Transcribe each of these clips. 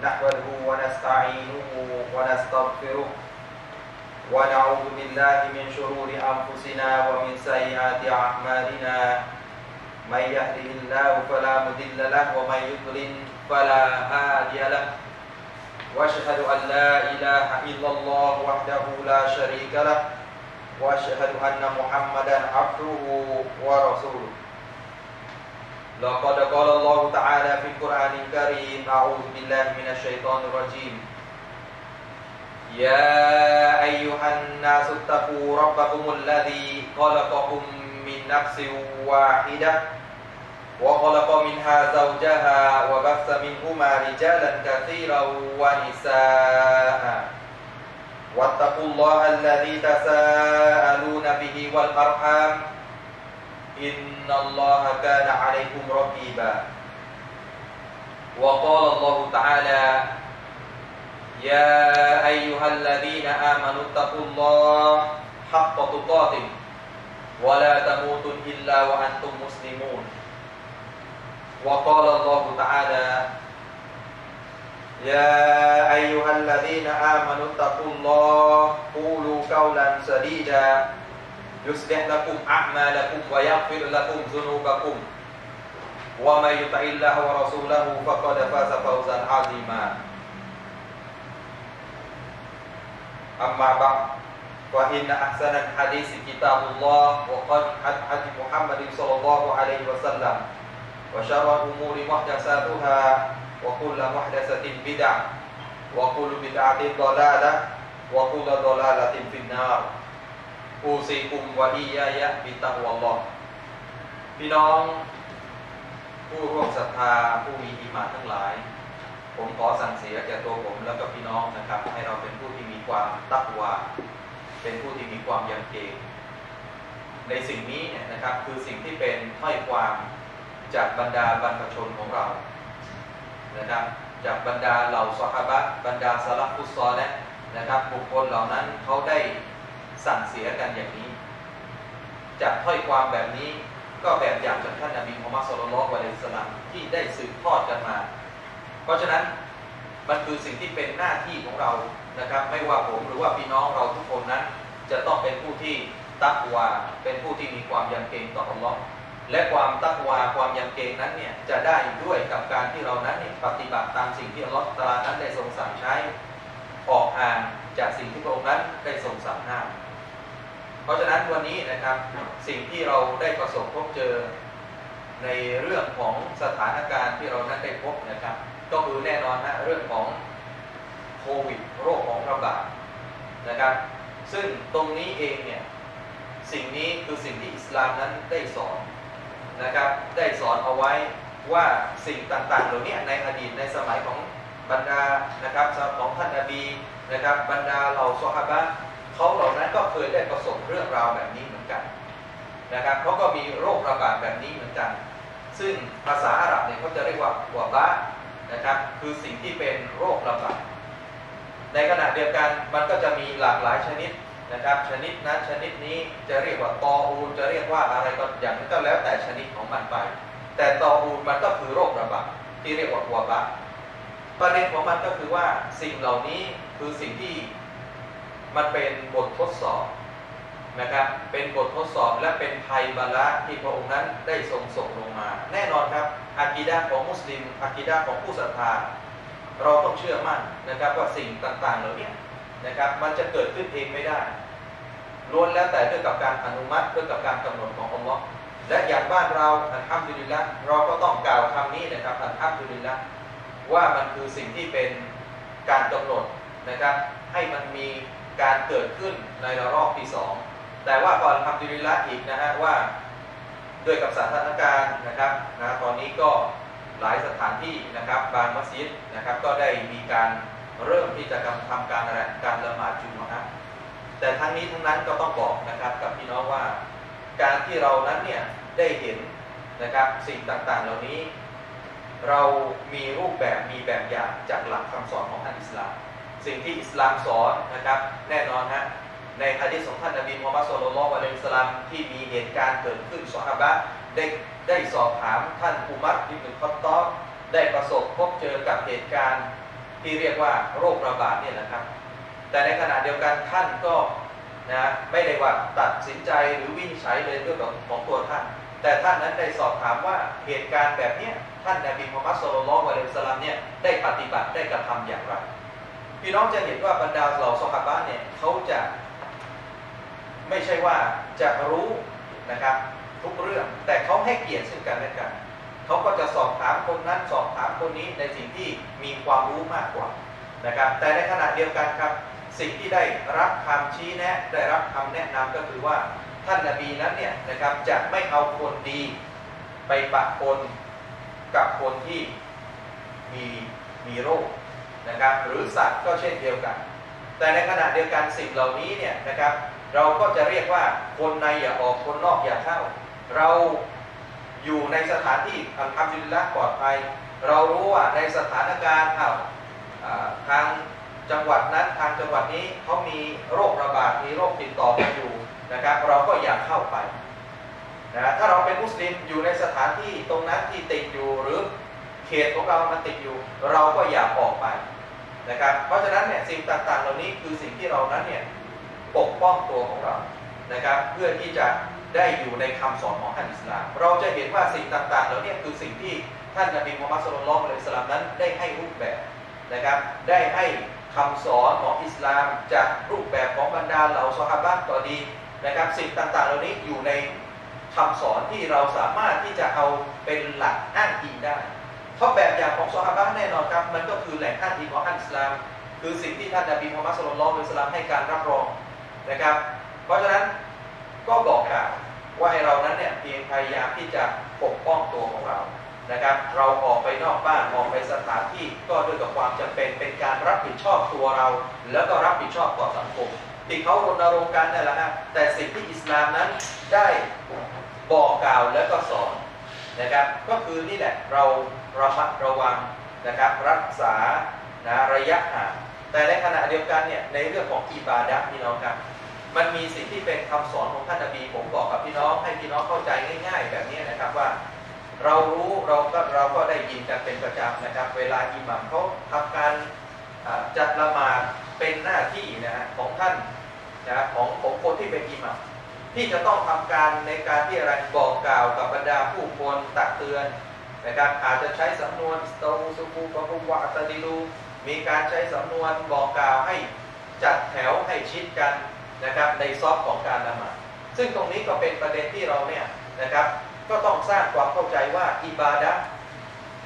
نحمده ونستعينه ونستغفره ونعوذ بالله من شرور أنفسنا ومن سيئات أعمالنا. من يهده الله فلا مضل له ومن يضلل فلا هادي له. وأشهد أن لا إله إلا الله وحده لا شريك له. وأشهد أن محمدا عبده ورسوله. لقد قال الله تعالى في القران الكريم اعوذ بالله من الشيطان الرجيم يا ايها الناس اتقوا ربكم الذي خلقكم من نفس واحده وخلق منها زوجها وبث منهما رجالا كثيرا ونساء واتقوا الله الذي تساءلون به والأرحام إن الله كان عليكم رقيبا. وقال الله تعالى يا أيها الذين آمنوا اتقوا الله حق تقاته ولا تموتن إلا وأنتم مسلمون. وقال الله تعالى يا أيها الذين آمنوا اتقوا الله قولوا قولا سديدا. يصلح لكم أعمالكم ويغفر لكم ذنوبكم. ومن يطع الله ورسوله فقد فاز فوزا عظيما. أما بعد فإن أحسن الحديث كتاب الله وقد حديث محمد صلى الله عليه وسلم وشر الأمور محدثاتها وكل محدثة بدعة وكل بدعة ضلالة وكل ضلالة في النار. อูซีกุมวะอียายะบิตะวัลบอพี่น้องผู้ร่วมศรัทธาผู้มีอิมาทั้งหลาย ผมขอสั่งเสียแก่ตัวผมแล้วก็พี่น้องนะครับ ให้เราเป็นผู้ที่มีความตักวาเป็นผู้ที่มีความยำเกรงในสิ่งนี้เนี่ยนะครับคือสิ่งที่เป็นถ้อยความจากบรรดาบรรพชนของเรานะครับจากบรรดาเหล่าสหบัตบรรดาสลับฟุตซอลแะนะครับบุคคลเหล่านั้นเขาได้ สั่งเสียกันอย่างนี้ จากถ้อยความแบบนี้ก็แบบอย่างจากท่านนบีมุฮัมมัดสุลลัลวะลัยสลามที่ได้สืบทอดกันมา เพราะฉะนั้นมันคือสิ่งที่เป็นหน้าที่ของเรานะครับ ไม่ว่าผมหรือว่าพี่น้องเราทุกคนนั้น จะต้องเป็นผู้ที่ตักวาเป็นผู้ที่มีความยำเกรงต่ออัลลอฮ์และความตักวาความยำเกรงนั้นเนี่ยจะได้ด้วยกับการที่เรานั้นเนี่ยปฏิบัติตามสิ่งที่อัลลอฮฺตรานั้นได้ทรงสั่งใช้ ออกห่างจากสิ่งที่พระองค์นั้นได้ทรงสั่งห้าม เพราะฉะนั้นวันนี้นะครับสิ่งที่เราได้ประสบพบเจอในเรื่องของสถานการณ์ที่เรานั้นได้พบนะครับ ก็คือแน่นอนนะเรื่องของโควิดโรคของระบาดนะครับ ซึ่งตรงนี้เองเนี่ยสิ่งนี้คือสิ่งที่อิสลามนั้นได้สอนนะครับ ได้สอนเอาไว้ว่าสิ่งต่างๆเหล่านี้ในอดีตในสมัยของบรรดานะครับของท่านนบีนะครับบรรดาเหล่าซอฮาบะ เขาเหล่านั้นก็เคยได้ประสบเรื่องราวแบบนี้เหมือนกันนะครับเขาก็มีโรคระบาดแบบนี้เหมือนกัน ซึ่งภาษาอาหรับเนี่ยเขาจะเรียกว่าหัวบะนะครับ คือสิ่งที่เป็นโรคระบาด ในขณะเดียวกันมันก็จะมีหลากหลายชนิดนะครับ ชนิดนั้นชนิดนี้จะเรียกว่าตออูจะเรียกว่าอะไรก็อย่างนั้นก็แล้วแต่ชนิดของมันไป แต่ตออูมันก็คือโรคระบาดที่เรียกว่าหัวบะประเด็นของมันก็คือว่าสิ่งเหล่านี้คือสิ่งที่ มันเป็นบททดสอบนะครับ เป็นบททดสอบและเป็นภัยบาละที่พระองค์นั้นได้ทรงส่งลงมา แน่นอนครับอากีดาของมุสลิมอากีดาของผู้ศรัทธาเราต้องเชื่อมั่นนะครับว่าสิ่งต่างๆเหล่านี้นะครับมันจะเกิดขึ้นเองไม่ได้ล้วนแล้วแต่ด้วยกับการอนุมัติด้วยกับการกำหนดของอัลลอฮ์และอย่างบ้านเราอันทัมดุลิละเราก็ต้องกล่าวคำนี้นะครับอันทัมดุลิลละว่ามันคือสิ่งที่เป็นการกำหนดนะครับให้มันมี การเกิดขึ้นในระลอกที่สองแต่ว่าก่อนทำดุลิลละอีกนะฮะว่าด้วยกับสถานการณ์นะครับนะตอนนี้ก็หลายสถานที่นะครับบางมัสยิดนะครับ ก็ได้มีการเริ่มที่จะทำการอะไรการละหมาดจุมะฮ์แต่ทั้งนี้ทั้งนั้นก็ต้องบอกนะครับกับพี่น้องว่า การที่เรานั้นเนี่ยได้เห็นนะครับสิ่งต่างๆ เหล่านี้ เรามีรูปแบบมีแบบอย่างจากหลักคำสอนของท่านอิสลาม สิ่งที่อิสลามสอนนะครับ แน่นอนฮะในฮะดีษของท่านนบีมุฮัมมัดสุลลัลวะเลวิสลามที่มีเหตุการณ์เกิดขึ้นสฮาบะได้ได้สอบถามท่านอุมัรอิบนุคอตตอบได้ประสบพบเจอกับเหตุการณ์ที่เรียกว่าโรคระบาดเนี่ยนะครับ แต่ในขณะเดียวกันท่านก็นะไม่ได้ว่าตัดสินใจหรือวินิจฉัยเลยด้วยของของตัวท่าน แต่ท่านนั้นได้สอบถามว่าเหตุการณ์แบบนี้ท่านนบีมุฮัมมัดสุลลัลวะเลวิสลามเนี่ยได้ปฏิบัติได้กระทำอย่างไร พี่น้องจะเห็นว่าบรรดาเหล่าซอฮาบะห์เนี่ยเขาจะไม่ใช่ว่าจะรู้นะครับ ทุกเรื่อง แต่เขาให้เกียรติซึ่งกันและกันเขาก็จะสอบถามคนนั้นสอบถามคนนี้ในสิ่งที่มีความรู้มากกว่านะครับ แต่ในขณะเดียวกันครับสิ่งที่ได้รับคำชี้แนะ ได้รับคำแนะนำก็คือว่าท่านนบีนั้นเนี่ยนะครับจะไม่เอาคนดีไปปะปนกับคนที่มีมีโรค นะครับหรือสัตว์ก็เช่นเดียวกัน แต่ในขณะเดียวกันสิ่งเหล่านี้เนี่ยนะครับเราก็จะเรียกว่าคนในอย่าออกคนนอกอย่าเข้า เราอยู่ในสถานที่อัลฮัมดุลิลละปลอดภัย เรารู้ว่าในสถานการณ์อ้าวอ่าทางจังหวัดนั้นทางจังหวัดนี้เขามีโรคระบาดมีโรคติดต่อกันอยู่นะครับ เราก็อย่าเข้าไปนะถ้าเราเป็นมุสลิมอยู่ในสถานที่ตรงนั้นที่ติดอยู่หรือเขตของเรามันติดอยู่ เราก็อย่าออกไป นะครับ เพราะฉะนั้นเนี่ยสิ่งต่างๆ เหล่านี้คือสิ่งที่เรานั้นเนี่ยปกป้องตัวของเรานะครับ เพื่อที่จะได้อยู่ในคำสอนของท่านอิสลาม เราจะเห็นว่าสิ่งต่างๆ เหล่านี้คือสิ่งที่ท่านนบีมุฮัมมัดสุลลัลลอฮุอะลัยฮิวะซัลลัมนั้นได้ให้รูปแบบนะครับ ได้ให้คำสอนของอิสลามจากรูปแบบของบรรดาเหล่าซอฮาบะห์ก็ดีนะครับ สิ่งต่างๆ เหล่านี้อยู่ในคำสอนที่เราสามารถที่จะเอาเป็นหลักอ้างอิงได้ เพราะแบบอย่างของซอฮาบะแน่นอนครับ มันก็คือแหล่งอ้างอิงของท่านอิสลาม คือสิ่งที่ท่านนบีมุฮัมมัดสุลลัลลอฮุอะลัยฮิวะซัลลัมให้การรับรองนะครับ เพราะฉะนั้นก็บอกกล่าวว่าให้เรานั้นเนี่ยเพียงพยายามที่จะปกป้องตัวของเรานะครับ เราออกไปนอกบ้านออกไปสถานที่ก็ด้วยกับความจำเป็นเป็นการรับผิดชอบตัวเรา แล้วก็รับผิดชอบต่อสังคมที่เขารณรงค์กันนั่นแหละฮะแต่สิ่งที่อิสลามนั้นได้บอกกล่าวแล้วก็สอนนะครับ ก็คือนี่แหละเรา ระมัดระวังนะครับรักษานะระยะห่างแต่ในขณะเดียวกันเนี่ยในเรื่องของอิบาดะพี่น้องครับมันมีสิ่งที่เป็นคำสอนของท่านนบีผมบอกกับพี่น้องให้พี่น้องเข้าใจง่าย ๆ แบบนี้นะครับว่า เรารู้เราก็เราก็ได้ยินกันเป็นประจำนะครับ เวลาอิหมัมเขาทำการจัดละหมาดเป็นหน้าที่นะฮะของท่านนะของของคนที่เป็นอิหมัมที่จะต้องทำการในการที่อะไรบอกกล่าวกับบรรดาผู้คนตักเตือน นะครับอาจจะใช้สำนวนสตูสุกูปะกุวะอัตดิลูมีการใช้สำนวนบอกกล่าวให้จัดแถวให้ชิดกันนะครับในซอฟของการละหมาดซึ่งตรงนี้ก็เป็นประเด็นที่เราเนี่ยนะครับ ก็ต้องสร้างความเข้าใจว่าอิบาดะ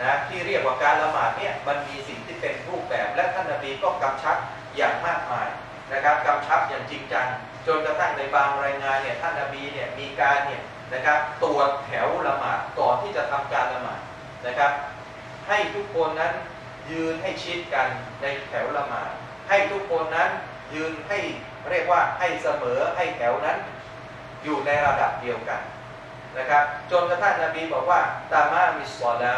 นะที่เรียกว่าการละหมาดเนี่ยมันมีสิ่งที่เป็นรูปแบบและท่านนบีก็กำชับอย่างมากมายนะครับกำชับอย่างจริงจังจนกระทั่งในบางรายงานเนี่ยท่านนบีเนี่ยมีการเนี่ยนะครับตรวจแถวละหมาดก่อนที่จะทำการละหมาด นะครับ ให้ทุกคนนั้นยืนให้ชิดกันในแถวละหมาดให้ทุกคนนั้นยืนให้เรียกว่าให้เสมอให้แถวนั้น อยู่ในระดับเดียวกันนะครับ จนกระทั่งนบีบอกว่าตามามิสซอลา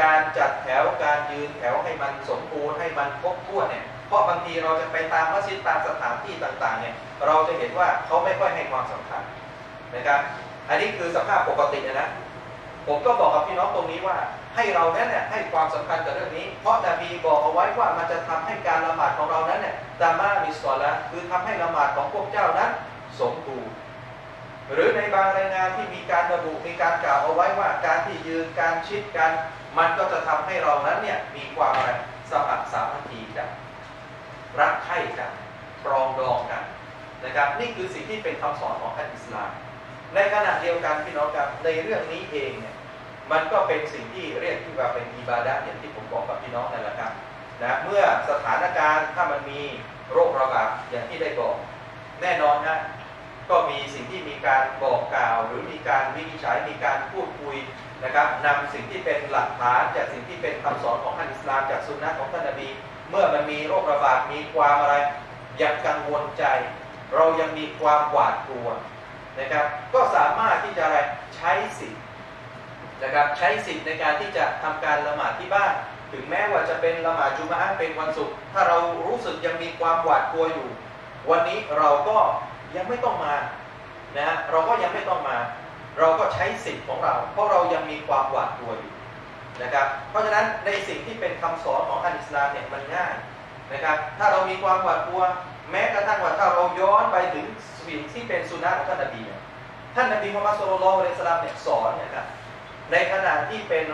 การจัดแถวการยืนแถวให้มันสมบูรณ์ให้มันครบถ้วนเนี่ยเพราะบางทีเราจะไปตามมัสยิดตามสถานที่ต่างๆเนี่ยเราจะเห็นว่าเขาไม่ค่อยให้ความสำคัญนะครับ อันนี้คือสภาพปกตินะนะผมก็บอกกับพี่น้องตรงนี้ว่า ให้เรานั้นเนี่ยให้ความสำคัญกับเรื่องนี้ เพราะนบีบอกเอาไว้ว่ามันจะทำให้การละหมาดของเรานั้นเนี่ยตามามิสซอลาคือทำให้ละหมาดของพวกเจ้านั้นสมบูรณ์หรือในบางรายงานที่มีการระบุมีการกล่าวเอาไว้ว่าการที่ยืนการชิดกัน มันก็จะทำให้เรานั้นเนี่ยมีความอะไรสมัครสามัคคีกันรักใคร่กันปรองดองกันนะครับ นี่คือสิ่งที่เป็นคำสอนของท่านอิสลาม ในขณะเดียวกันพี่น้องครับในเรื่องนี้เองเนี่ย มันก็เป็นสิ่งที่เรียกที่ว่าเป็นอิบาดะอย่างที่ผมบอกกับพี่น้องนั่นแหละครับนะเมื่อสถานการณ์ถ้ามันมีโรคระบาดอย่างที่ได้บอก แน่นอนนะก็มีสิ่งที่มีการบอกกล่าว หรือมีการวินิจฉัยมีการพูดคุยนะครับนำสิ่งที่เป็นหลักฐานจากสิ่งที่เป็นคำสอนของท่านอิสลามจากสุนนะของท่านนบี เมื่อมันมีโรคระบาดมีความอะไรยังกังวลใจ เรายังมีความหวาดกลัวนะครับ ก็สามารถที่จะอะไรใช้สิทธิ นะครับใช้สิทธิ์ในการที่จะทำการละหมาดที่บ้าน ถึงแม้ว่าจะเป็นละหมาดจุมอะเป็นวันศุกร์ถ้าเรารู้สึกยังมีความหวาดกลัวอยู่ วันนี้เราก็ยังไม่ต้องมานะฮะเราก็ยังไม่ต้องมา เราก็ใช้สิทธิ์ของเรา เพราะเรายังมีความหวาดกลัวอยู่นะครับเพราะฉะนั้นในสิ่งที่เป็นคำสอนของอันอิสลามเนี่ยมันง่ายนะครับถ้าเรามีความหวาดกลัว แม้กระทั่งว่าถ้าเราย้อนไปถึงสิ่งที่เป็นสุนัขของท่านนบีเนี่ยท่านนบีมุฮัมมัดสุลลัลอะลัยฮิสลามเนี่ยสอนเนี่ยนะ ในขณะที่เป็น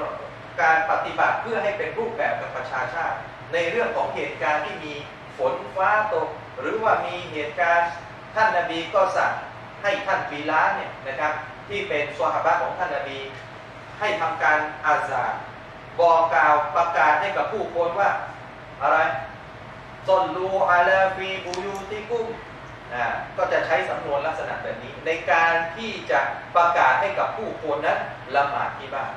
การปฏิบัติเพื่อให้เป็นรูปแบบกับประชาชาติ ในเรื่องของเหตุการณ์ที่มีฝนฟ้าตก หรือว่ามีเหตุการณ์ท่านนบีก็สั่งให้ท่านปีลาเนี่ยนะครับ ที่เป็นสวาบะของท่านนบี ให้ทำการอาซาบอกกล่าวประกาศให้กับผู้คนว่าอะไรซอนลูอาลาฟีบูยูติกุม ก็จะใช้สำนวนลักษณะแบบนี้ ในการที่จะประกาศให้กับผู้คนนั้นละหมาดที่บ้าน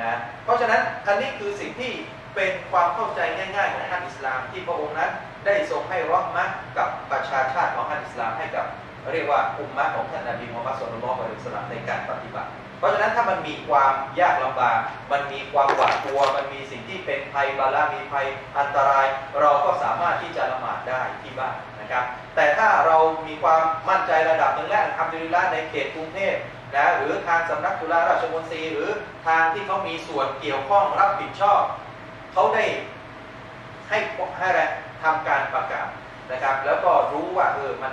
นะเพราะฉะนั้นอันนี้คือสิ่งที่เป็นความเข้าใจง่ายๆของท่านอิสลาม ที่พระองค์นั้นได้ทรงให้รอดมะกับประชาชาติของท่านอิสลามให้กับ เรียกว่าอุมมะของท่านนบีมุฮัมมัดสุลลัลของอิสลามในการปฏิบัติ เพราะฉะนั้นถ้ามันมีความยากลำบาก มันมีความหวาดกลัว มันมีสิ่งที่เป็นภัยบาลามีภัยอันตราย เราก็สามารถที่จะละหมาดได้ที่บ้านนะครับ แต่ถ้าเรามีความมั่นใจระดับหนึ่งแล้วทำดุลิละในเขตกรุงเทพนะหรือทางสำนักจุฬาราชมนตรีหรือทางที่เขามีส่วนเกี่ยวข้องรับผิดชอบเขาได้ให้ให้อะไรทำการประกาศนะครับ แล้วก็รู้ว่าเออมัน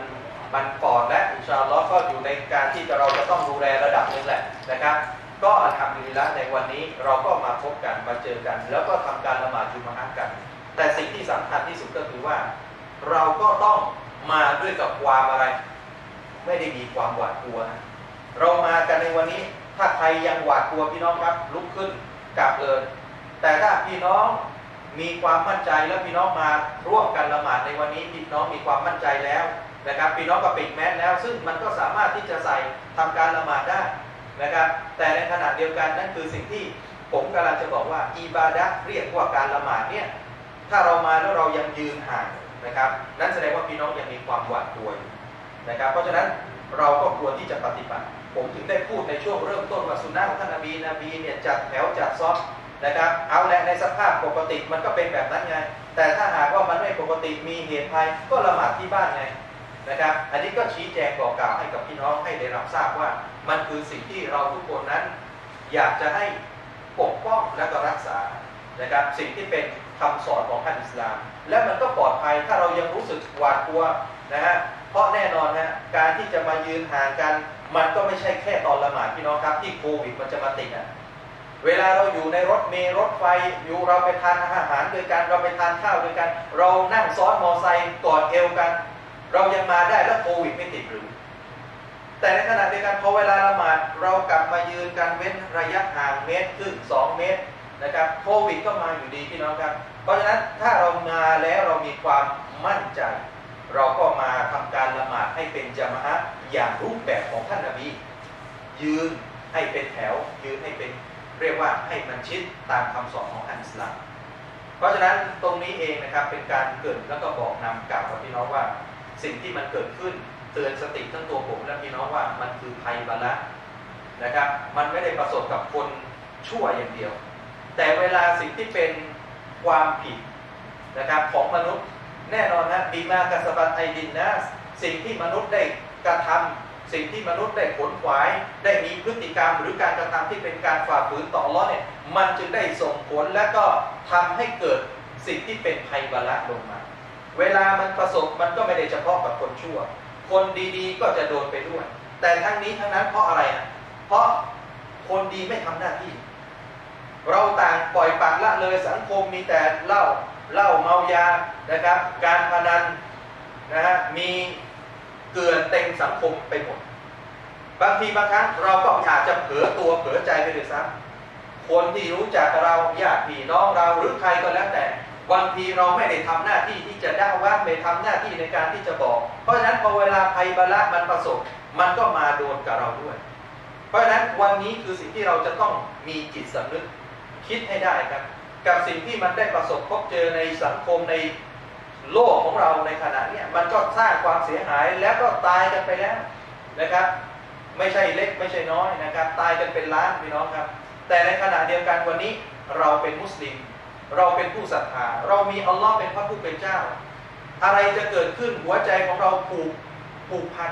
มันปลอดและอินชาอัลลอฮ์ก็อยู่ในการที่จะเราจะต้องดูแลระดับหนึ่งแหละนะครับ ก็ทำดีละในวันนี้เราก็มาพบกันมาเจอกัน แล้วก็ทำการละหมาดจุมอะห์กัน แต่สิ่งที่สำคัญที่สุดก็คือว่า เราก็ต้องมาด้วยกับความอะไร ไม่ได้มีความหวาดกลัวนะเรามากันในวันนี้ถ้าใครยังหวาดกลัวพี่น้องครับ ลุกขึ้นกลับเลยแต่ถ้าพี่น้องมีความมั่นใจแล้วพี่น้องมาร่วมกันละหมาดในวันนี้พี่น้องมีความมั่นใจแล้ว นะครับพี่น้องก็ปิดแมสแล้ว ซึ่งมันก็สามารถที่จะใส่ทำการละหมาดได้นะครับ แต่ในขณะเดียวกันนั่นคือสิ่งที่ผมกำลังจะบอกว่าอิบาดะเรียกว่าการละหมาดเนี่ยถ้าเรามาแล้วเรายังยืนห่างนะครับ นั่นแสดงว่าพี่น้องยังมีความหวาดกลัวอยู่นะครับ เพราะฉะนั้นเราก็ควรที่จะปฏิบัติ ผมถึงได้พูดในช่วงเริ่มต้นว่าสุนนะของท่านนบีนบีเนี่ยจัดแถวจัดซอฟนะครับเอาแหละในสภาพปกติมันก็เป็นแบบนั้นไง แต่ถ้าหากว่ามันไม่ปกติมีเหตุภัยก็ละหมาดที่บ้านไง นะครับ อันนี้ก็ชี้แจงบอกกล่าวให้กับพี่น้องให้ได้รับทราบว่า มันคือสิ่งที่เราทุกคนนั้น อยากจะให้ปกป้องและก็รักษานะครับ สิ่งที่เป็นคำสอนของท่านอิสลาม และมันก็ปลอดภัยถ้าเรายังรู้สึกหวาดกลัวนะฮะเพราะแน่นอนนะการที่จะมายืนห่างกัน มันก็ไม่ใช่แค่ตอนละหมาดพี่น้องครับที่โควิดมันจะมาติดอะเวลาเราอยู่ในรถเมล์รถไฟอยู่เราไปทานอาหารด้วยกันเราไปทานข้าวด้วยกันเรานั่งซ้อนมอไซค์กอดเอวกัน เรายังมาได้แล้วโควิดไม่ติดหรือ แต่ในขณะเดียวกันพอเวลาละหมาดเรากลับมายืนกันเว้นระยะห่างเมตรครึ่งสองเมตรนะครับโควิดก็มาอยู่ดีพี่น้องครับ เพราะฉะนั้นถ้าเรามาแล้วเรามีความมั่นใจ เราก็มาทำการละหมาดให้เป็นจามะฮะอย่างรูปแบบของท่านนบียืนให้เป็นแถว ยืนให้เป็นเรียกว่าให้มันชิดตามคำสอนของอันสลามเพราะฉะนั้นตรงนี้เองนะครับเป็นการเกิดแล้วก็บอกนำกล่าวกับพี่น้องว่า สิ่งที่มันเกิดขึ้นเตือนสติทั้งตัวผมและพี่น้องว่ามันคือภัยบาละนะครับ มันไม่ได้ประสบกับคนชั่วอย่างเดียว แต่เวลาสิ่งที่เป็นความผิดนะครับของมนุษย์แน่นอนนะบีมากสบัตไอดินนะสิ่งที่มนุษย์ได้กระทำสิ่งที่มนุษย์ได้ขนขวาย ได้มีพฤติกรรมหรือการกระทำที่เป็นการฝ่าฝืนต่อร้อเนี่ยมันจึงได้ส่งผลและก็ทำให้เกิดสิ่งที่เป็นภัยบาละลงมา เวลามันประสบมันก็ไม่ได้เฉพาะกับคนชั่ว คนดีๆ ก็จะโดนไปด้วย แต่ทั้งนี้ทั้งนั้นเพราะอะไรอะเพราะคนดีไม่ทำหน้าที่ เราต่างปล่อยปากละเลยสังคมมีแต่เหล้าเหล้าเมายานะครับ การพนันนะฮะมีเกลื่อนเต็มสังคมไปหมด บางทีบางครั้งเราก็อาจจะเผลอตัวเผลอใจไปด้วยซ้ำคนที่รู้จักเราญาติพี่น้องเราหรือใครก็แล้วแต่ บางทีเราไม่ได้ทำหน้าที่ที่จะได้ว่าไม่ทำหน้าที่ในการที่จะบอก เพราะฉะนั้นพอเวลาภัยบาละมันประสบ มันก็มาโดนกับเราด้วย เพราะฉะนั้นวันนี้คือสิ่งที่เราจะต้องมีจิตสำนึกคิดให้ได้ครับ กับสิ่งที่มันได้ประสบพบเจอในสังคมในโลกของเราในขณะนี้มันก็สร้างความเสียหายแล้วก็ตายกันไปแล้วนะครับ ไม่ใช่เล็กไม่ใช่น้อยนะครับ ตายกันเป็นล้านพี่น้องครับ แต่ในขณะเดียวกันวันนี้เราเป็นมุสลิม เราเป็นผู้ศรัทธาเรามีอัลลอฮ์เป็นพระผู้เป็นเจ้า อะไรจะเกิดขึ้นหัวใจของเราผูกผูกพัน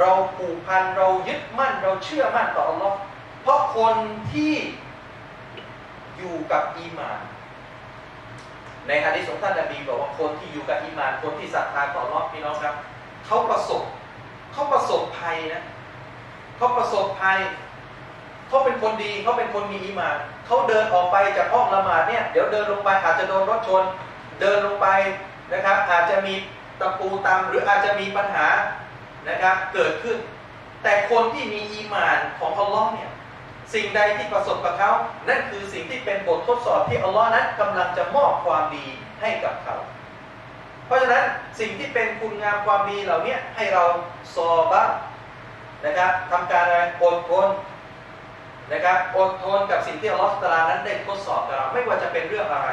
เราผูกพันเรายึดมั่น เราเชื่อมั่นต่ออัลลอฮ์เพราะคนที่อยู่กับอีมาน ในฮะดิษของท่านนบีบอกว่าคนที่อยู่กับอีมาน คนที่ศรัทธาต่อรอบพี่น้องครับเขาประสบเขาประสบภัยนะเขาประสบภัยเขาเป็นคนดีเขาเป็นคนมีอีมาน เขาเดินออกไปจากห้องละหมาดเนี่ยเดี๋ยวเดินลงไปอาจจะโดนรถชน เดินลงไปนะครับ อาจจะมีตะปูตามหรืออาจจะมีปัญหานะครับเกิดขึ้น แต่คนที่มีอีมานของอัลลอฮ์เนี่ยสิ่งใดที่ประสบกับเขานั่นคือสิ่งที่เป็นบททดสอบที่อัลลอฮ์นั้นกำลังจะมอบความดีให้กับเขา เพราะฉะนั้นสิ่งที่เป็นคุณงามความดีเหล่านี้ให้เราซอบะนะครับทำการอะไรอดทน นะครับอดทนกับสิ่งที่อัลลอฮฺตาลานั้นได้ทดสอบกับเราไม่ว่าจะเป็นเรื่องอะไร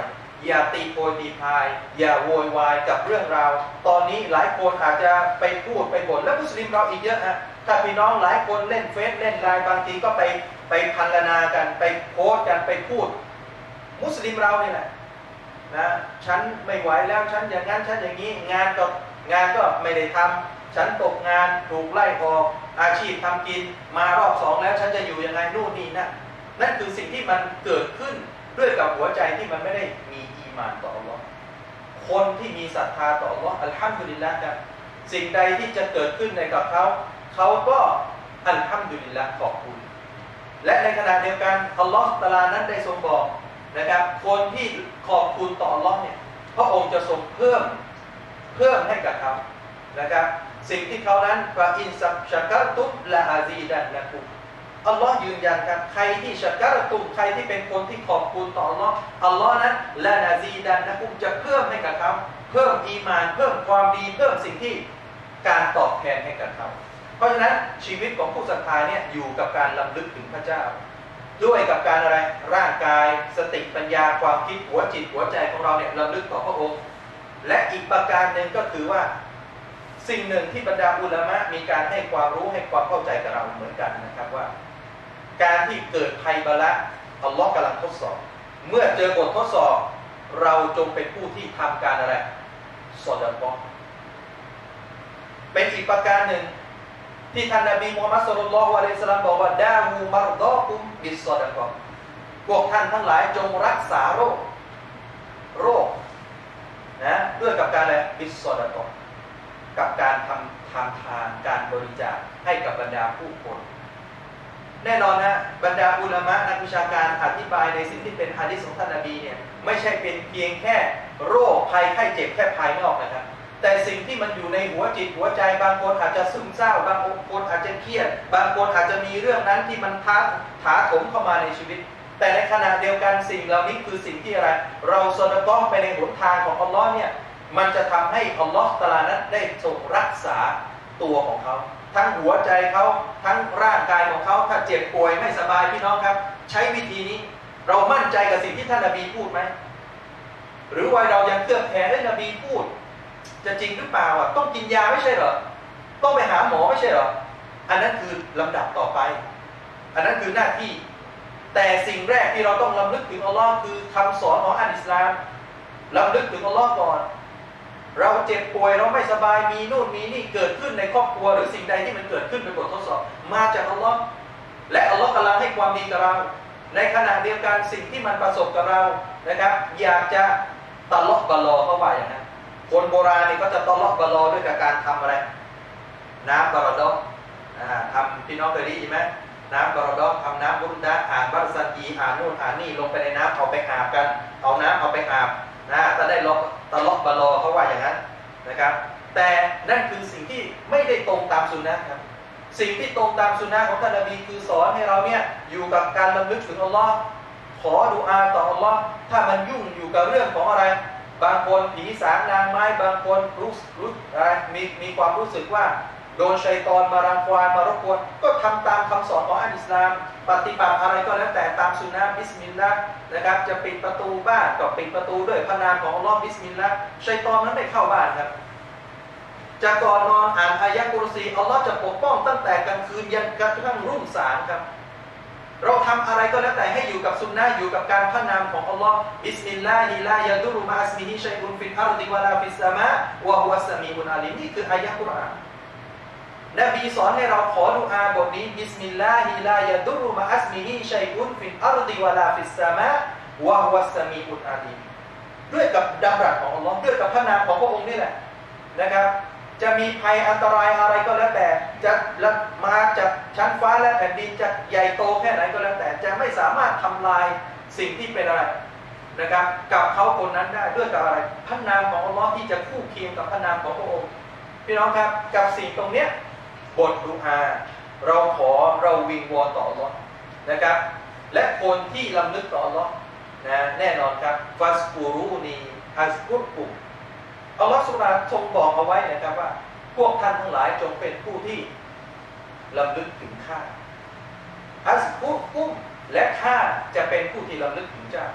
อย่าตีโพยตีพาย อย่าโวยวายกับเรื่องราวตอนนี้หลายคนอาจจะไปพูดไปบ่นและมุสลิมเราอีกเยอะฮะถ้าพี่น้องหลายคนเล่นเฟซเล่นไลน์บางทีก็ไปไปพันลนากันไปโพสกันไปพูด มุสลิมเราเนี่ยแหละนะฉันไม่ไหวแล้วฉันอย่างนั้นฉันอย่างนี้งานก็งานก็ไม่ได้ทำฉันตกงานถูกไล่ออก อาชีพทำกินมารอบสองแล้วฉันจะอยู่ยังไงนู่นนี่นั่นนั่นคือสิ่งที่มันเกิดขึ้นด้วยกับหัวใจที่มันไม่ได้มีอีมานต่อ Allah คนที่มีศรัทธาต่อ Allah อัลฮัมดุลิลละกันสิ่งใดที่จะเกิดขึ้นในกับเขาเขาก็อัลฮัมดุลิลละขอบคุณ และในขณะเดียวกันอัลลอฮฺตาลานั้นได้ทรงบอกนะครับ คนที่ขอบคุณต่ออัลลอฮ์เนี่ยพระองค์จะทรงเพิ่มเพิ่มให้กับเขานะครับ สิ่งที่เขานั้นฟาอินซับชักรตุบละอาซีดันนะคุอัลลอฮ์ยืนยันครับใครที่ชักรตุบใครที่เป็นคนที่ขอบคุณต่ออัลลอฮ์อัลลอฮ์นั้นละนาซีดันนะคุจะเพิ่มให้กับเขาเพิ่มอีมาน เพิ่มความดีเพิ่มสิ่งที่การตอบแทนให้กับเขาเพราะฉะนั้นชีวิตของผู้ศรัทธาเนี่ยอยู่กับการลำลึกถึงพระเจ้า ด้วยกับการอะไรร่างกาย สติปัญญาความคิดหัวจิตหัวใจของเราเนี่ยลำลึกต่อพระองค์ และอีกประการหนึ่งก็คือว่า สิ่งหนึ่งที่บรรดาอุลามะมีการให้ความรู้ให้ความเข้าใจกับเราเหมือนกันนะครับว่า การที่เกิดภัยบาละอัลลอฮ์กำลังทดสอบ เมื่อเจอบททดสอบ เราจงเป็นผู้ที่ทำการอะไรสอดบเป็นอีกประการหนึ่งที่ท่านนบีมูฮัมมัดสุลลัลฮุอะลัยฮิสลามบอกว่าดาวูมารดอคุมบิสซอดะกอพวกท่านทั้งหลายจงรักษาโรค โรคนะด้วยกับการอะไรบิสซอดะกอ กับการทำทางทานการบริจาคให้กับบรรดาผู้คนแน่นอนนะบรรดาอุลามะนักวิชาการอธิบายในสิ่งที่เป็นฮะดิษของท่านนบีเนี่ยไม่ใช่เป็นเพียงแค่โรคภัยไข้เจ็บแค่ภายนอกนะครับ แต่สิ่งที่มันอยู่ในหัวจิตหัวใจบางคนอาจจะซึมเศร้า บางคนอาจจะเครียด บางคนอาจจะมีเรื่องนั้นที่มันท้าถาถมเข้ามาในชีวิต แต่ในขณะเดียวกันสิ่งเหล่านี้คือสิ่งที่อะไร เราสนก้องไปในหนทางของอัลลอฮ์เนี่ย มันจะทำให้อัลลอฮ์ตาลานั้นได้ทรงรักษาตัวของเขา ทั้งหัวใจเขาทั้งร่างกายของเขาถ้าเจ็บป่วยไม่สบายพี่น้องครับ ใช้วิธีนี้ เรามั่นใจกับสิ่งที่ท่านนบีพูดไหมหรือว่าเรายังเคลือบแคลได้นบีพูด จะจริงหรือเปล่าอะต้องกินยาไม่ใช่เหรอต้องไปหาหมอไม่ใช่เหรออันนั้นคือลำดับต่อไป อันนั้นคือหน้าที่ แต่สิ่งแรกที่เราต้องลำลึกถึงอัลลอฮ์คือคำสอนของอันอิสลามลำลึกถึงอัลลอฮ์ก่อน เราเจ็บป่วยเราไม่สบายมีนู่นมีนี่เกิดขึ้นในครอบครัวหรือสิ่งใดที่มันเกิดขึ้นเป็นบททดสอบ มาจากอัลลอฮ์และอัลลอฮ์กำลังให้ความดีกับเรา ในขณะเดียวกันสิ่งที่มันประสบกับเรานะครับ อยากจะตะลอกบลอเข้าว่าอย่างนั้นคนโบราณนี่ก็จะตลอกบลอด้วยกับการทำอะไร น้ำบารดอกทำพี่น้องเคยได้ยินไหมน้ำบารดอกทำน้ำบุรดาอ่านบัรสันกีอ่านนู่นอ่านนี่ลงไปในน้ำเอาไปอาบกัน เอาน้ำเอาไปอาบนะจะได้ลอก ตลอกบลอเขาว่าอย่างนั้นนะครับ แต่นั่นคือสิ่งที่ไม่ได้ตรงตามสุนนะครับ สิ่งที่ตรงตามสุนนะของท่านนบีคือสอนให้เราเนี่ยอยู่กับการลำลึกถึงอัลลอฮ์ขอดุอาต่ออัลลอฮ์ถ้ามันยุ่งอยู่กับเรื่องของอะไร บางคนผีสางนางไม้บางคนรู้รู้อะไรมีมีความรู้สึกว่า โดนชัยตอนมารังควานมารบกวนก็ทำตามคำสอนของอันอิสลาม ปฏิบัติอะไรก็แล้วแต่ตามสุนนะบิสมิลลาห์นะครับ จะปิดประตูบ้านก็ปิดประตูด้วยพระนามของอัลลอฮ์บิสมิลลาห์ชัยตอนนั้นไม่เข้าบ้านครับจะก่อนนอนอ่านอายะกุรซีอัลลอฮ์จะปกป้องตั้งแต่กลางคืนยันกระทั่งรุ่งสางครับ เราทำอะไรก็แล้วแต่ให้อยู่กับสุนนะอยู่กับการพระนามของอัลลอฮ์บิสมิลลาฮิลายัดุรุมาอัสมิฮิชัยอุนฟิลอาร์ดิวะลาฟิสซามะวะฮุวัสมีอุนอาลิมนี่คืออายะกุรอาน นบีสอนให้เราขอดุอาบทนี้บิสมิลลาฮิลายัดุรุมาอัสมิฮิชัยอุนฟิลอาร์ดิวะลาฟิสซามะวะฮวัสมีอุลอาลีมด้วยกับดำรัสของอัลลอฮ์ด้วยกับพระนามของพระองค์นี่แหละนะครับ จะมีภัยอันตรายอะไรก็แล้วแต่ จะมาจากชั้นฟ้าและแผ่นดินจะใหญ่โตแค่ไหนก็แล้วแต่ จะไม่สามารถทำลายสิ่งที่เป็นอะไรนะครับกับเขาคนนั้นได้ด้วยกับอะไรพระนามของอัลลอฮ์ที่จะคู่เคียงกับพระนามของพระองค์พี่น้องครับกับสิ่งตรงเนี้ย บทดูอาเราขอเราวิงวอนต่ออัลลอฮ์นะครับ และคนที่ลำลึกต่ออัลลอฮ์นะแน่นอนครับฟัสกูรูนีฮัสกุกุมอัลลอฮ์สุบานทรงบอกเอาไว้นะครับว่า พวกท่านทั้งหลายจงเป็นผู้ที่ลำลึกถึงข้าฮัสกุกุมและข้าจะเป็นผู้ที่ลำลึกถึงเจ้า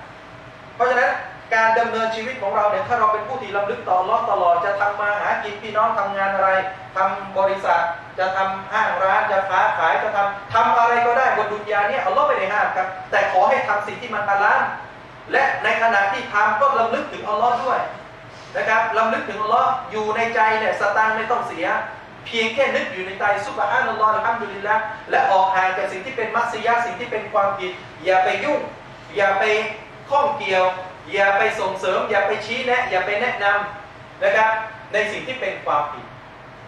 เพราะฉะนั้น การดำเนินชีวิตของเราเนี่ยถ้าเราเป็นผู้ที่ลำลึกต่อรอดตลอดจะทำมาหากินพี่น้องทำงานอะไรทำบริษัท จะทำห้างร้านจะค้าขายจะทำทำอะไรก็ได้บนดุนยาเนี่ยเอัลลอไม่ได้ห้ามครับ แต่ขอให้ทำสิ่งที่มันฮาลาลและในขณะที่ทำก็ลำลึกถึงอัลลอฮ์ด้วยนะครับลำลึกถึงอัลลอฮ์อยู่ในใจเนี่ยสตางค์ไม่ต้องเสีย เพียงแค่นึกอยู่ในใจซุบฮานัลลอฮ์อัลฮัมดุลิลละและออกห่างจากสิ่งที่เป็นมัสยิดสิ่งที่เป็นความผิด อย่าไปยุ่ง อย่าไปข้องเกี่ยว อย่าไปส่งเสริม อย่าไปชี้แนะ อย่าไปแนะนำนะครับ ในสิ่งที่เป็นความผิด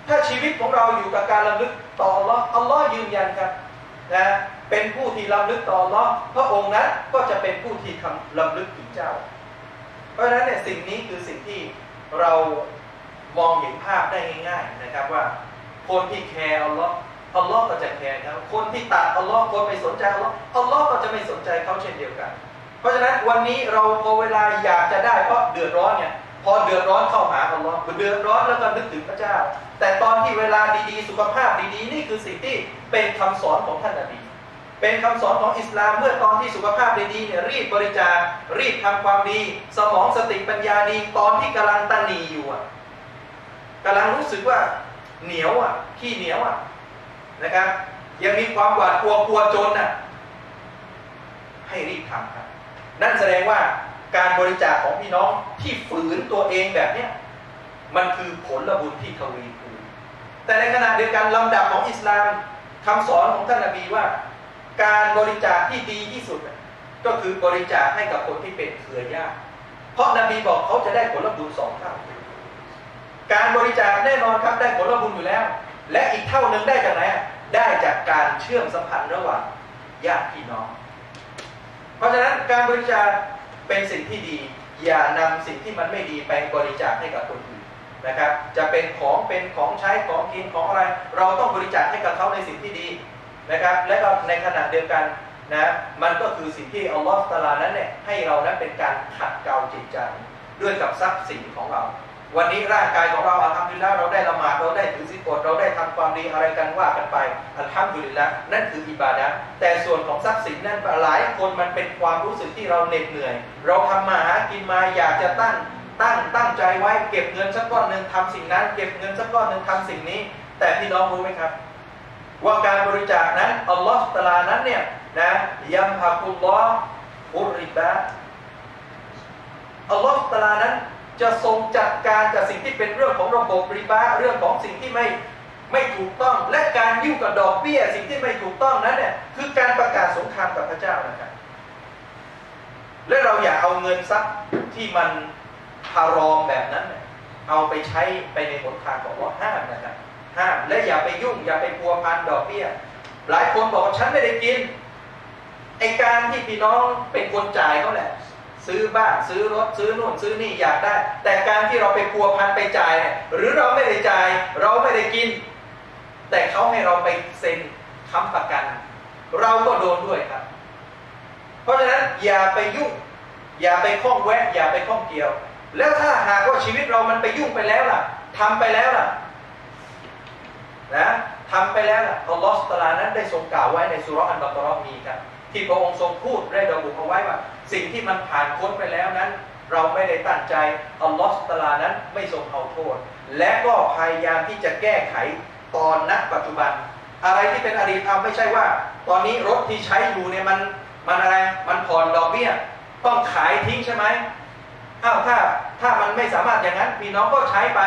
ถ้าชีวิตของเราอยู่กับการลำลึกต่ออัลลอฮ์อัลลอฮ์ยืนยันครับนะเป็นผู้ที่ลำลึกต่ออัลลอฮ์พระองค์นั้นก็จะเป็นผู้ที่ทำลำลึกถึงเจ้า เพราะฉะนั้นเนี่ยสิ่งนี้คือสิ่งที่เรามองเห็นภาพได้ง่าย ๆนะครับว่า คนที่แคร์อัลลอฮ์อัลลอฮ์ก็จะแคร์เขาคนที่ตัดอัลลอฮ์คนไม่สนใจอัลลอฮ์อัลลอฮ์ก็จะไม่สนใจเขาเช่นเดียวกัน เพราะฉะนั้นวันนี้เราพอเวลาอยากจะได้เพราะเดือดร้อนเนี่ยพอเดือดร้อนเข้าหาอัลลอฮ์เดือดร้อนแล้วก็นึกถึงพระเจ้า แต่ตอนที่เวลาดีๆ สุขภาพดีๆ นี่คือสิ่งที่เป็นคำสอนของท่านนบีเป็นคำสอนของอิสลามเมื่อตอนที่สุขภาพดีๆเนี่ยรีบบริจาครีบทำความดี สมองสติปัญญาดีตอนที่กำลังตันหนีอยู่อะกำลังรู้สึกว่าเหนียวอะขี้เหนียวอะนะครับยังมีความหวาดกลัวกลัวจนอะให้รีบทำครับ นั่นแสดงว่าการบริจาคของพี่น้องที่ฝืนตัวเองแบบเนี้ยมันคือผลบุญที่ทวีคูณแต่ในขณะเดียวกันลำดับของอิสลามคำสอนของท่านนบีว่า การบริจาคที่ดีที่สุด ก็คือบริจาคให้กับคนที่เป็นเครือญาติเพราะนบีบอกเขาจะได้ผลบุญสองเท่าการบริจาคแน่นอนครับได้ผลบุญอยู่แล้ว และอีกเท่านึงได้จากไหนได้จากการเชื่อมสัมพันธ์ระหว่างญาติพี่น้อง เพราะฉะนั้นการบริจาคเป็นสิ่งที่ดี อย่านำสิ่งที่มันไม่ดีไปบริจาคให้กับคนอื่นนะครับ จะเป็นของเป็นของใช้ของกินของอะไร เราต้องบริจาคให้กับเขาในสิ่งที่ดีนะครับ และก็ในขณะเดียวกันนะมันก็คือสิ่งที่อัลลอฮฺตาลานั้นเนี่ยให้เรานั้นเป็นการขัดเกลาจิตใจด้วยกับทรัพย์สินของเรา วันนี้ร่างกายของเราอัลฮัมดุลิลละเราได้ละหมาดเราได้ถือศีลอดเราได้ทำความดีอะไรกันว่ากันไปอัลฮัมดุลิลละนั่นคืออิบาดะแต่ส่วนของทรัพย์สินนั้นหลายคนมันเป็นความรู้สึกที่เราเหน็ดเหนื่อย เราทำมาหากินมาอยากจะตั้งตั้งตั้งใจไว้เก็บเงินสักก้อนหนึ่งทำสิ่งนั้น เก็บเงินสักก้อนหนึ่งทำสิ่งนี้ แต่พี่น้องรู้ไหมครับ ว่าการบริจาคนั้นอัลลอฮฺตาลานั้นเนี่ยนะยัมฮักุลลอฮ์อุริบะอัลลอฮฺตาลานั้น จะทรงจัดการกับสิ่งที่เป็นเรื่องของระบบริบาเรื่องของสิ่งที่ไม่ไม่ถูกต้อง และการยุ่งกับดอกเบี้ยสิ่งที่ไม่ถูกต้องนั้นเนี่ยคือการประกาศสงครามกับพระเจ้านะครับ และเราอย่าเอาเงินทรัพย์ที่มันฮารอมแบบนั้นเนี่ยเอาไปใช้ไปในหนทางของว่าห้ามนะครับห้ามและอย่าไปยุ่งอย่าไปพัวพันดอกเบี้ย หลายคนบอกว่าฉันไม่ได้กินไอการที่พี่น้องเป็นคนจ่ายเขาแหละ ซื้อบ้านซื้อรถซื้อนู่นซื้อนี่อยากได้ แต่การที่เราไปพัวพันไปจ่ายเนี่ยหรือเราไม่ได้จ่ายเราไม่ได้กิน แต่เขาให้เราไปเซ็นค้ำประกัน เราก็โดนด้วยครับ เพราะฉะนั้นอย่าไปยุ่ง อย่าไปข้องแวะ อย่าไปข้องเกี่ยว แล้วถ้าหากว่าชีวิตเรามันไปยุ่งไปแล้วล่ะทำไปแล้วล่ะนะทำไปแล้วล่ะอัลลอฮฺตาลานั้นได้ทรงกล่าวไว้ในสุรอันบัตรอมีครับที่พระองค์ทรงพูดได้ระบุเอาไว้ว่า สิ่งที่มันผ่านพ้นไปแล้วนั้น เราไม่ได้ตั้งใจอัลลอฮฺตาลานั้นไม่ทรงเอาโทษ และก็พยายามที่จะแก้ไขตอนณปัจจุบัน อะไรที่เป็นอดีตเอาไม่ใช่ว่า ตอนนี้รถที่ใช้อยู่เนี่ยมันมันอะไรมันผ่อนดอกเบี้ยต้องขายทิ้งใช่ไหมอ้าวถ้าถ้ามันไม่สามารถอย่างนั้นพี่น้องก็ใช้ไป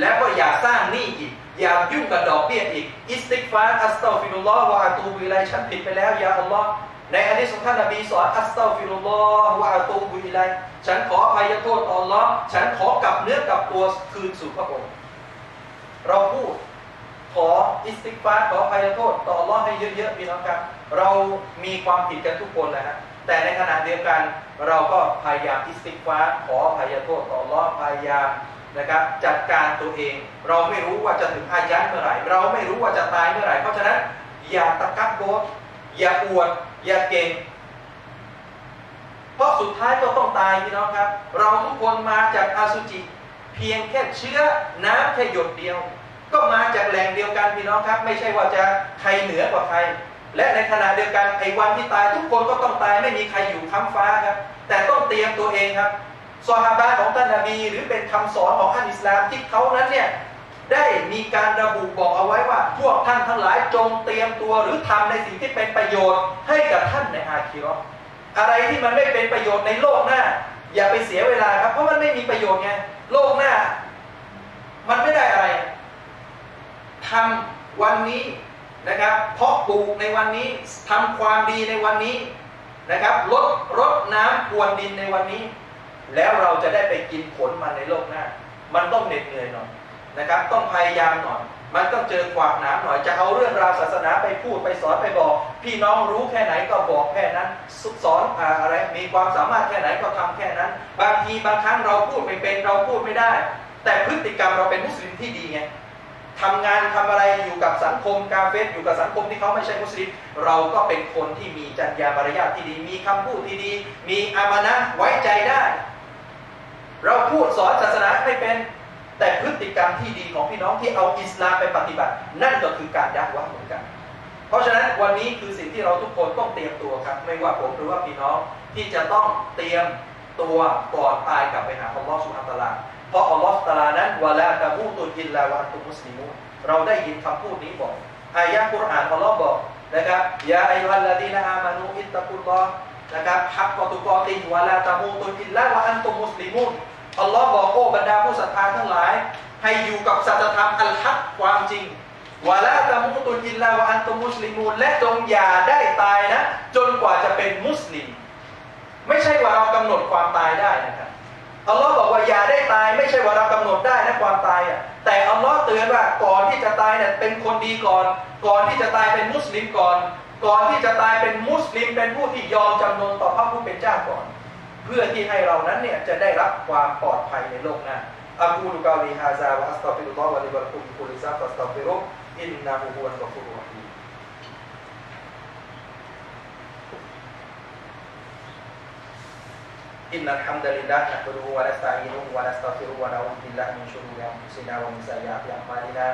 แล้วก็อย่าสร้างหนี้อีก อย่ายุ่งกับดอกเบี้ยอีก อิสติกฟารอัสตัฟิรุลลอฮ์วะอะตูบิไลฉันผิดไปแล้วอย่าอัลลอฮ์ ในฮะดีษของท่านนบีสอนอัสตัฟิรุลลอฮ์วะตูบุอิลัยฉันขออภัยโทษต่อ Allah ฉันขอกลับเนื้อกลับตัวคืนสู่พระองค์ เราพูดขออิสติกฟาขออภัยโทษต่อ Allah ให้เยอะๆพี่น้องครับ เรามีความผิดกันทุกคนแหละฮะแต่ในขณะเดียวกันเราก็พยายามอิสติกฟาขออภัยโทษต่อ Allah พยายามนะครับจัดการตัวเอง เราไม่รู้ว่าจะถึงอายัดเมื่อไหร่ เราไม่รู้ว่าจะตายเมื่อไหร่ เพราะฉะนั้นอย่าตะกักโบสอย่าอวด อย่าเก่ง เพราะสุดท้ายก็ต้องตายพี่น้องครับ เราทุกคนมาจากอาสุจิ เพียงแค่เชื้อน้ำแค่หยดเดียว ก็มาจากแหล่งเดียวกันพี่น้องครับ ไม่ใช่ว่าจะใครเหนือกว่าใคร และในขณะเดียวกันไอ้วันที่ตายทุกคนก็ต้องตายไม่มีใครอยู่ค้ำฟ้าครับ แต่ต้องเตรียมตัวเองครับซอฮาบะของท่านนบีหรือเป็นคำสอนของท่านอิสลามที่เขานั้นเนี่ย ได้มีการระบุบอกเอาไว้ว่า พวกท่านทั้งหลายจงเตรียมตัวหรือทำในสิ่งที่เป็นประโยชน์ให้กับท่านในอาคีรออะไรที่มันไม่เป็นประโยชน์ในโลกหน้า อย่าไปเสียเวลาครับเพราะมันไม่มีประโยชน์ไงโลกหน้า มันไม่ได้อะไรทำวันนี้นะครับ เพาะปลูกในวันนี้ทำความดีในวันนี้นะครับลดรดน้ำพรวนดินในวันนี้ แล้วเราจะได้ไปกินผลมันในโลกหน้า มันต้องเหน็ดเหนื่อยหน่อย นะครับ ต้องพยายามหน่อย มันต้องเจอขวากหนามหน่อย จะเอาเรื่องราวศาสนาไปพูดไปสอนไปบอก พี่น้องรู้แค่ไหนก็บอกแค่นั้นสอนอะไร มีความสามารถแค่ไหนก็ทำแค่นั้น บางทีบางครั้งเราพูดไม่เป็นเราพูดไม่ได้ แต่พฤติกรรมเราเป็นมุสลิมที่ดีไงทำงานทำอะไรอยู่กับสังคมกาเฟสอยู่กับสังคมที่เขาไม่ใช่มุสลิมเราก็เป็นคนที่มีจรรยาบรรยาทที่ดี มีคำพูดที่ดี มีอามานะไว้ใจได้ เราพูดสอนศาสนาไม่เป็น แต่พฤติกรรมที่ดีของพี่น้องที่เอาอิสลามไปปฏิบัติ นั่นก็คือการยักว่าเหมือนกัน เพราะฉะนั้นวันนี้คือสิ่งที่เราทุกคนต้องเตรียมตัวครับ ไม่ว่าผมหรือว่าพี่น้องที่จะต้องเตรียมตัวก่อนตายกลับไปหาอัลลอฮฺสุบฮานตะลาเพราะอัลลอฮฺตะลานั้นวะลาตะมูตุอิลลาวันตุมุสลิมูเราได้ยินคำพูดนี้บอกอายะกุรอานอัลลอฮ์บอกนะครับยาอัยฮัลลาดีนอามานูอิตตะกุลลอฮ์นะครับฮักกอตุกอติวะลาตะมูตุอิลลาวะอันตุมุสลิมูน อัลลอฮ์บอกโอ้บรรดาผู้ศรัทธาทั้งหลาย ให้อยู่กับสัจธรรมอัลฮักความจริงวะลาตะมูตุอิลลาวะอันตุมุสลิมูนและจงอย่าได้ตายนะ จนกว่าจะเป็นมุสลิม ไม่ใช่ว่าเรากำหนดความตายได้นะครับอัลลอฮ์บอกว่าอย่าได้ตาย ไม่ใช่ว่าเรากำหนดได้นะความตายอะแต่อัลลอฮ์เตือนว่าก่อนที่จะตายเนี่ยเป็นคนดีก่อน ก่อนที่จะตายเป็นมุสลิมก่อน ก่อนที่จะตายเป็นมุสลิมเป็นผู้ที่ยอมจำนนต่อพระผู้เป็นเจ้าก่อน เพื่อที่ให้เรานั้นเนี่ยจะได้รับความปลอดภัยในโลกหน้าอักูลกาลีฮาซาวะอัสตอฟิรุลลอวาลิบัลคุมกุลิซาฟัสตอฟิรุอินนาบูฮุวัลกอฟุรุฮีอินนัลฮัมดุลิลลาฮ์นะบุรุฮ์วะลัสตะอีนุฮ์วะลัสตอฟิรุวะลาอุบิลลาฮ์มินชุรูริมุซินาวะมินไซยาติอัมมาลินา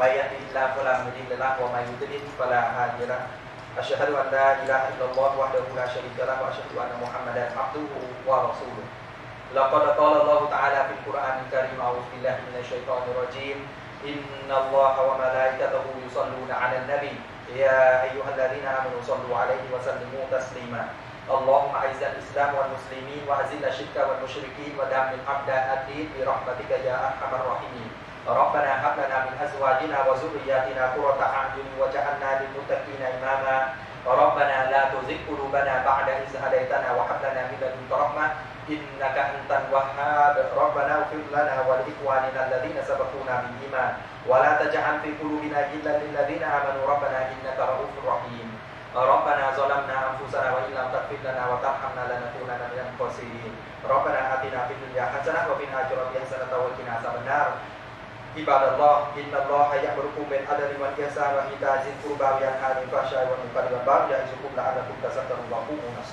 มัยยะฮิลลาฟุลามุดิลลาห์วะมัยยุดลิลฟะลาฮาดิละ أشهد أن لا إله إلا الله وحده لا شريك له وأشهد أن محمدا عبده ورسوله. لقد قال الله تعالى في القرآن الكريم أعوذ بالله من الشيطان الرجيم. إن الله وملائكته يصلون على النبي. يا أيها الذين آمنوا صلوا عليه وسلموا تسليما. اللهم أعز الإسلام والمسلمين وأذل الشرك والمشركين ودمر أعداء الدين برحمتك يا أرحم الراحمين. ربنا هب لنا من أزواجنا وذرياتنا قرة أعين واجعلنا للمتقين إماما ربنا لا تزغ قلوبنا بعد إذ هديتنا وهب لنا من لدنك رحمة إنك أنت الوهاب ربنا اغفر لنا ولإخواننا الذين سبقونا بالإيمان ولا تجعل في قلوبنا غلا للذين آمنوا ربنا إنك رؤوف رحيم ربنا ظلمنا ibadah Allah inna Allah ya'murukum min adli wal ihsan wa ita'i dzil qurba wa yanha 'anil fahsya'i wal munkari wal bagyi ya'izukum la'allakum tazakarun wa qumu as